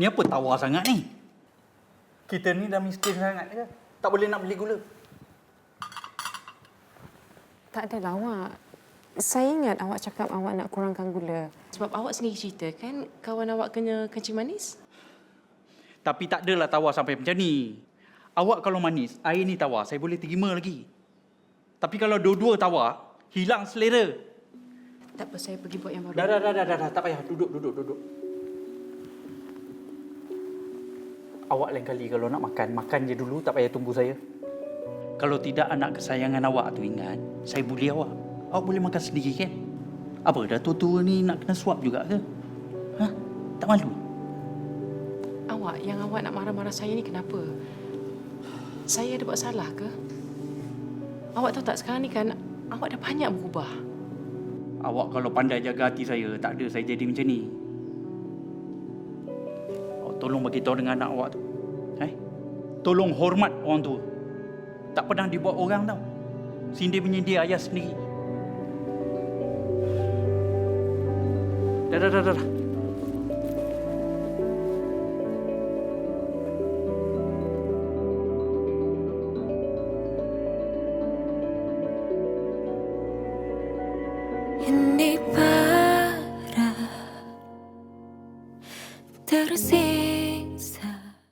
Ni apa tawar sangat ni? Kita ni dah miskin sangat ke? Tak boleh nak beli gula. Tak adalah awak. Saya ingat awak cakap awak nak kurangkan gula. Sebab awak sendiri cerita kan kawan awak kena kencing manis? Tapi tak adalah tawar sampai macam ni. Awak kalau manis, air ni tawar, saya boleh terima lagi. Tapi kalau dua-dua tawar, hilang selera. Tak apa, saya pergi buat yang baru. Dah, dah, dah, dah, dah, dah. tak payah. Duduk, duduk, duduk. Awak lain kali kalau nak makan, makan je dulu, tak payah tunggu saya. Kalau tidak anak kesayangan awak tu ingat, saya bully awak. Awak boleh makan sendiri kan? Apa, dah tua-tua ni nak kena suap juga ke? Hah? Tak malu? Awak, yang awak nak marah-marah saya ni kenapa? Saya ada buat salah ke? Awak tahu tak sekarang ni kan awak dah banyak berubah. Awak kalau pandai jaga hati saya, tak ada saya jadi macam ni. Tolong bagi tahu dengan anak awak tu. Eh? Tolong hormat orang tua. Tak pernah dibuat orang tau. Sindir menyindir ayah sendiri. Dah, dah, dah, dah. dah. Ini терси.